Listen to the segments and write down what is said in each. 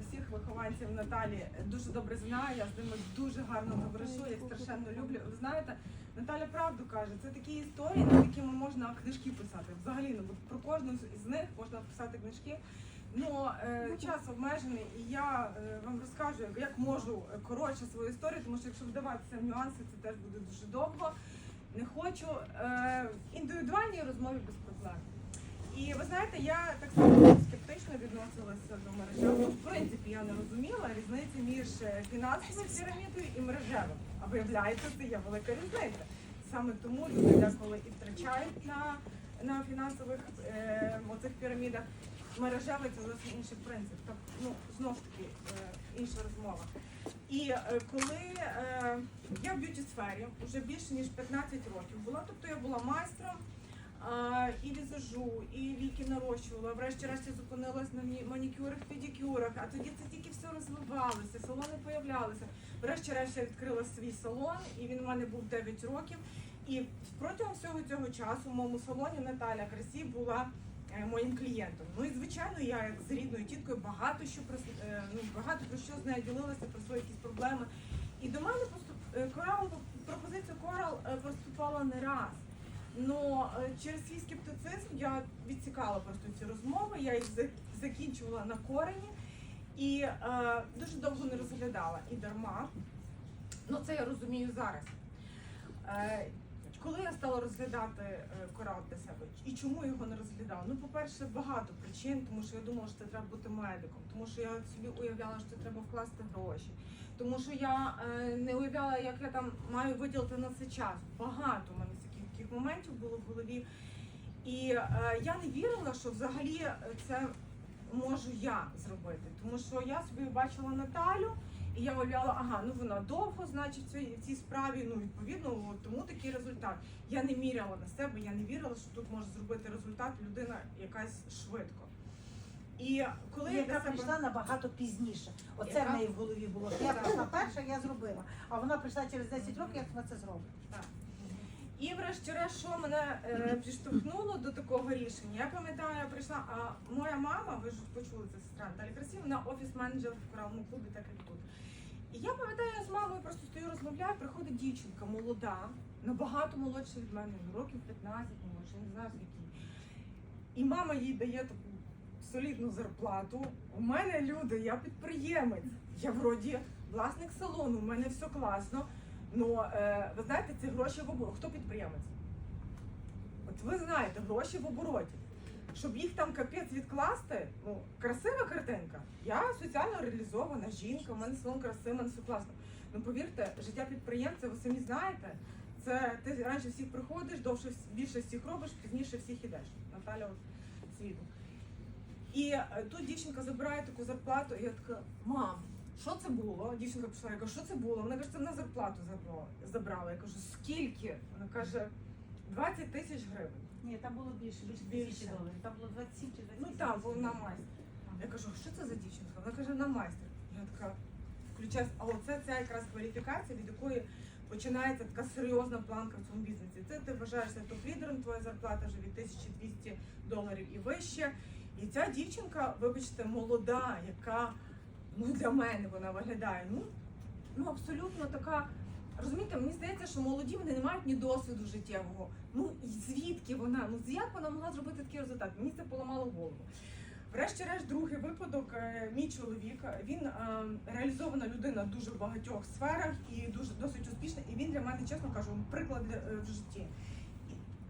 всіх вихованців Наталі дуже добре знаю. Я з ними дуже гарно товаришу, я їх страшенно люблю. Ви знаєте, Наталя правду каже, це такі історії, над якими можна книжки писати. Взагалі, ну про кожну з них можна писати книжки. Ну е, час обмежений, і я е, вам розкажу, як- можу е, коротше свою історію, тому що якщо вдаватися в нюанси, це теж буде дуже довго. Не хочу е, індивідуальні розмови без проблем. І ви знаєте, я так само скептично відносилася до мережевого. В принципі, я не розуміла різниці між е, фінансовою пірамідою і мережевим. А виявляється, це є велика різниця. Саме тому люди деколи і втрачають на, на фінансових е, оцих пірамідах. Мережевий це зовсім інший принцип. Так, ну, знов ж таки, е, інша розмова. І е, коли е, я в б'юті сфері вже більше ніж 15 років була, тобто я була майстром і візажу, і віки нарощувала. Врешті-решт я зупинилась на манікюрах, педикюрах, а тоді це тільки все розвивалося, салони появлялися. Врешті-решт я відкрила свій салон, і він у мене був 9 років. І протягом всього цього часу в моєму салоні Наталя Красі була е, моїм клієнтом. Ну і звичайно, я як з рідною тіткою багато що про е, ну, багато про що з нею ділилася, про свої якісь проблеми. І до мене поступ... е, Корал, пропозиція Корал поступала не раз. Ну через свій скептицизм я відсікала просто ці розмови, я їх закінчувала на корені і е, дуже довго не розглядала і дарма. Ну це я розумію зараз. Е, коли я стала розглядати е, корал для себе і чому його не розглядала? Ну, по-перше, багато причин, тому що я думала, що це треба бути медиком, тому що я собі уявляла, що треба вкласти гроші, тому що я е, не уявляла, як я там маю виділити на це час. Багато у мене моментів було в голові. І е, я не вірила, що взагалі е, це можу я зробити, тому що я собі бачила Наталю. І я уявляла, ага, ну вона довго, значить, в цій, в цій справі, ну відповідно, тому такий результат. Я не міряла на себе, я не вірила, що тут може зробити результат людина якась швидко. І коли я себе... прийшла набагато пізніше. Оце Яка? в неї в голові було. Я прийшла перша, я зробила. А вона прийшла через 10 років, як вона це зробить. І врешті-решт, що мене е, підштовхнуло до такого рішення. Я пам'ятаю, я прийшла, а моя мама, ви ж почули це сестра Наталі Красів, вона офіс-менеджер в коралному клубі, так як тут. І я пам'ятаю, я з мамою просто стою, розмовляю, приходить дівчинка молода, набагато молодша від мене, ну, років 15, молодше, не знаю скільки. І мама їй дає таку солідну зарплату. У мене люди, я підприємець. Я вроді власник салону, у мене все класно. Ну, ви знаєте, ці гроші в обороті. Хто підприємець? От ви знаєте, гроші в обороті. Щоб їх там капець відкласти, ну, красива картинка. Я соціально реалізована жінка, у мене салон красивий, у мене все класно. Ну повірте, життя підприємця, ви самі знаєте, це ти раніше всіх приходиш, довше більше всіх робиш, пізніше всіх ідеш. Наталя світу. І е, тут дівчинка забирає таку зарплату, і я така, мам, що це було? Дівчинка пішла, я кажу, що це було? Вона каже, це на зарплату забрала. забрала. Я кажу, скільки? Вона каже, 20 тисяч гривень. Ні, там було більше, більше Більше. тисячі доларів. Там було 27 чи 28. Ну там, бо вона майстер. Я кажу, що це за дівчинка? Вона каже, вона майстер. Я така включаю, а оце ця якраз кваліфікація, від якої починається така серйозна планка в цьому бізнесі. Це ти вважаєшся топ-лідером, твоя зарплата вже від 1200 доларів і вище. І ця дівчинка, вибачте, молода, яка ну для мене вона виглядає. Ну, ну абсолютно така. Розумієте, мені здається, що молоді вони не мають ні досвіду життєвого. Ну і звідки вона? Ну як вона могла зробити такий результат? Мені це поламало голову. Врешті-решт, другий випадок. е, Мій чоловік він е, реалізована людина дуже в багатьох сферах і дуже досить успішна. І він для мене, чесно кажу, приклад е, в житті.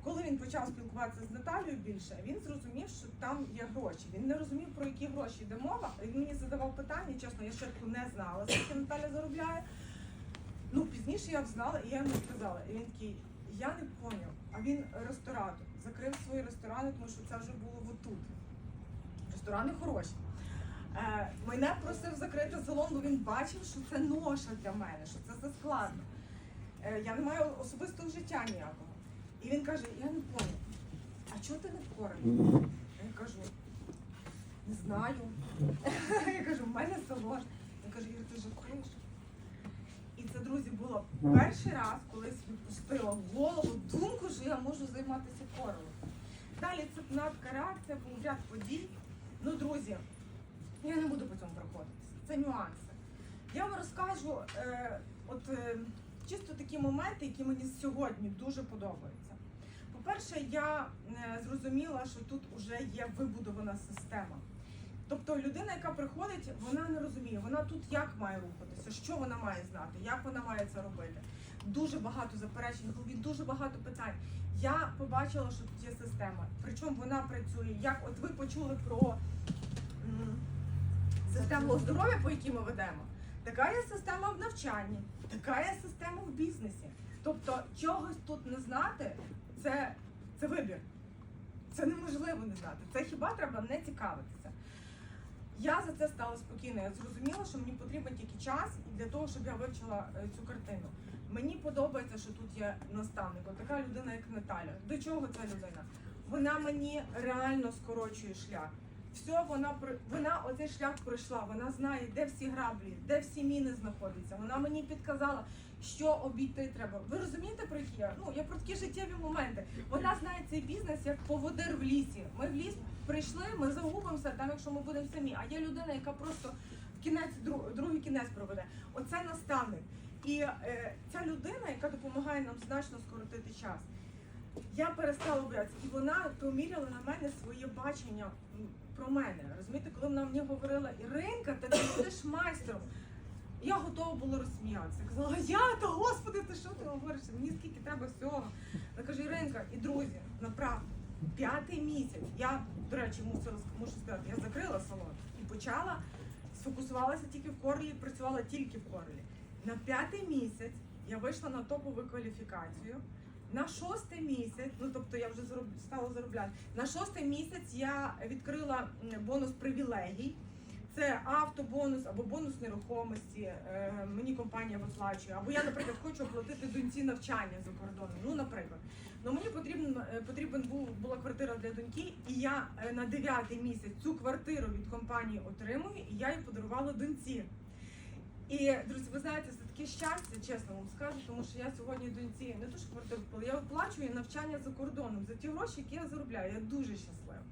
Коли він почав спілкуватися з Наталією більше, він зрозумів, що там є гроші. Він не розумів, про які гроші йде мова. Він мені задавав питання, чесно, я спочатку не знала, скільки Наталя заробляє. Ну, пізніше я знала, і я йому сказала. І він такий, я не поняв. А він ресторатор. Закрив свої ресторани, тому що це вже було отут. Ресторани хороші. Е, мене просив закрити салон, бо він бачив, що це ноша для мене, що це заскладно. Е, я не маю особистого життя ніякого. І він каже: я не поняв, а чого ти не впораний? Я кажу, не знаю. Я кажу, в мене салон. Він каже, Ігор, ти жартуєш? І це, друзі, було перший раз, коли я собі пустила в голову думку, що я можу займатися королем. Далі це така реакція, був ряд подій. Ну, друзі, я не буду по цьому проходитися. це нюанси. Я вам розкажу е, от, е, чисто такі моменти, які мені сьогодні дуже подобаються. По-перше, я е, зрозуміла, що тут вже є вибудована система. Тобто людина, яка приходить, вона не розуміє, вона тут як має рухатися, що вона має знати, як вона має це робити. Дуже багато заперечень, в дуже багато питань. Я побачила, що тут є система. Причому вона працює. Як от ви почули про систему здоров'я, по якій ми ведемо. Така є система в навчанні, така є система в бізнесі. Тобто чогось тут не знати, це, це вибір. Це неможливо не знати. Це хіба треба не цікавитися. Я за це стала спокійна. Я зрозуміла, що мені потрібен тільки час для того, щоб я вивчила е, цю картину. Мені подобається, що тут є наставник. Така людина, як Наталя. До чого ця людина? Вона мені реально скорочує шлях. Все, вона вона оцей шлях пройшла. Вона знає, де всі граблі, де всі міни знаходяться. Вона мені підказала, що обійти треба. Ви розумієте про які я? Ну я про такі життєві моменти. Вона знає цей бізнес як поводир в лісі. Ми в ліс прийшли, ми загубимося там, якщо ми будемо самі. А є людина, яка просто в кінець дру- другий кінець проведе. Оце наставник. І е, ця людина, яка допомагає нам значно скоротити час. Я перестала боятися, і вона поміряла на мене своє бачення про мене. Розумієте, коли вона мені говорила, Іринка, та ти будеш майстром. Я готова була розсміятися. Казала, я та господи, ти що ти говориш? Мені скільки треба всього. Вона каже, Іринка, і друзі, направду, п'ятий місяць. Я, до речі, мусила мушу сказати, я закрила салон і почала сфокусувалася тільки в корлі, працювала тільки в корлі. На п'ятий місяць я вийшла на топову кваліфікацію. На шостий місяць, ну тобто я вже зароб... стала заробляти. На шостий місяць я відкрила бонус привілегій. Це автобонус або бонус нерухомості. Е, мені компанія виплачує. Або я, наприклад, хочу оплатити доньці навчання за кордоном. Ну, наприклад. Ну мені потрібен е, потрібен був була квартира для доньки, і я е, на дев'ятий місяць цю квартиру від компанії отримую, і я її подарувала доньці. І друзі, ви знаєте, це таке щастя, чесно вам скажу, тому що я сьогодні доньці не то що квартиру я оплачую навчання за кордоном за ті гроші, які я заробляю. Я дуже щаслива.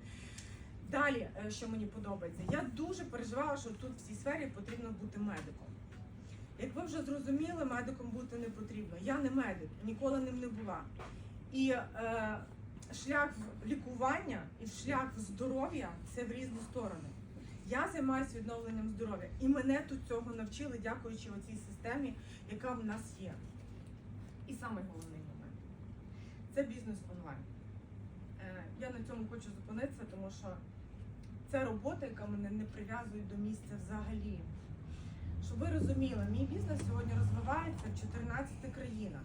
Далі, е, що мені подобається, я дуже переживала, що тут в цій сфері потрібно бути медиком. Як ви вже зрозуміли, медиком бути не потрібно. Я не медик, ніколи ним не була. І е, шлях лікування і шлях здоров'я це в різні сторони. Я займаюся відновленням здоров'я, і мене тут цього навчили, дякуючи оцій системі, яка в нас є. І самий головний момент це бізнес онлайн. Е, Я на цьому хочу зупинитися, тому що це робота, яка мене не прив'язує до місця взагалі. Щоб ви розуміли, мій бізнес сьогодні розвивається в 14 країнах.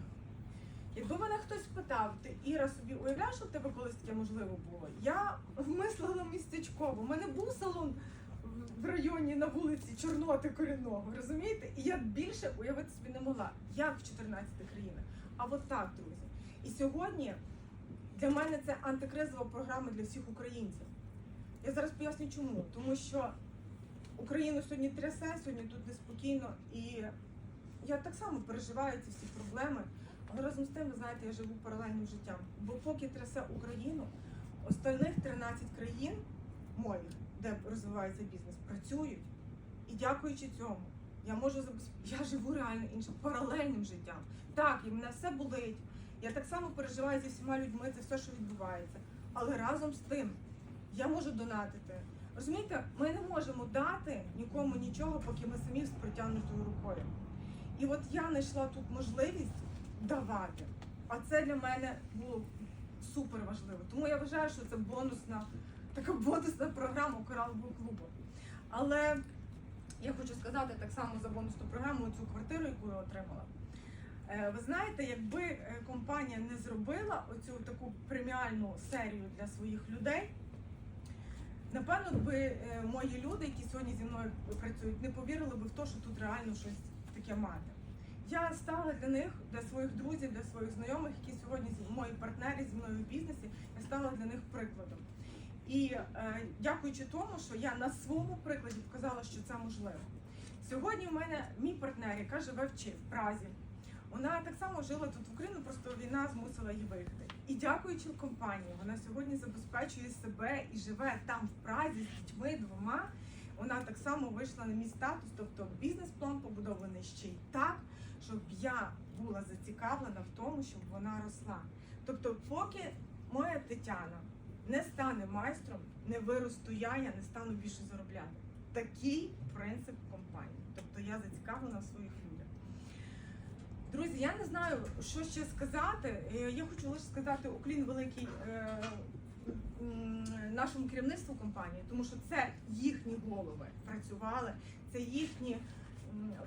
Якби мене хтось спитав, ти Іра собі уявляєш, що в тебе колись таке можливо було? Я вмислила містечково. У мене був салон в- районі на вулиці Чорноти Корінного, розумієте? І я більше уявити собі не могла, як в 14 країнах. А от так, друзі. І сьогодні для мене це антикризова програма для всіх українців. Я зараз поясню чому. Тому що Україну сьогодні трясе, сьогодні тут неспокійно, і я так само переживаю ці всі проблеми. Але разом з тим, ви знаєте, я живу паралельним життям. Бо поки трясе Україну, остальних 13 країн моїх, де розвивається бізнес, працюють. І дякуючи цьому, я можу я живу реально іншим паралельним життям. Так, і мене все болить. Я так само переживаю зі всіма людьми це все, що відбувається. Але разом з тим я можу донатити. Розумієте, ми не можемо дати нікому нічого, поки ми самі з протягнутою рукою. І от я знайшла тут можливість давати. А це для мене було супер важливо. Тому я вважаю, що це бонусна, така бонусна програма коралового клубу. Але я хочу сказати так само за бонусну програму цю квартиру, яку я отримала. Е, Ви знаєте, якби е, компанія не зробила оцю таку преміальну серію для своїх людей, напевно би е, мої люди, які сьогодні зі мною працюють, не повірили би в те, що тут реально щось таке мати. Я стала для них, для своїх друзів, для своїх знайомих, які сьогодні мої партнери зі мною в бізнесі, я стала для них прикладом. І е, дякуючи тому, що я на своєму прикладі показала, що це можливо. Сьогодні у мене мій партнер, яка живе в Чи- в Празі. Вона так само жила тут в Україні, просто війна змусила її виїхати. І дякуючи компанії, вона сьогодні забезпечує себе і живе там в Празі з дітьми двома. вона так само вийшла на мій статус, тобто бізнес-план побудований ще й так, щоб я була зацікавлена в тому, щоб вона росла. Тобто, поки моя Тетяна не стане майстром, не виросту я, я не стану більше заробляти. Такий принцип компанії. Тобто я зацікавлена в своїх людях. Друзі, я не знаю, що ще сказати. Е, Я хочу лише сказати уклін великий е, нашому керівництву компанії, тому що це їхні голови працювали, це їхні,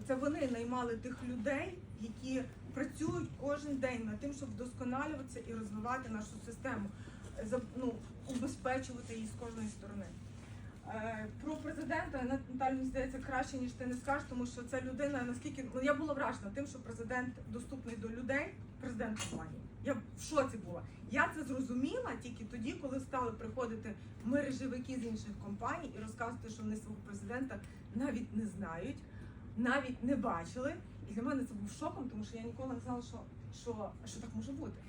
це вони наймали тих людей, які працюють кожен день над тим, щоб вдосконалюватися і розвивати нашу систему, ну, убезпечувати її з кожної сторони. Е, Про президента Наталю, мені здається, краще, ніж ти не скажеш, тому що ця людина наскільки ну я була вражена тим, що президент доступний до людей, президент компанії. Я в шоці була. Я це зрозуміла тільки тоді, коли стали приходити мережевики з інших компаній і розказувати, що вони свого президента навіть не знають, навіть не бачили. І для мене це був шоком, тому що я ніколи не знала, що, що, що так може бути.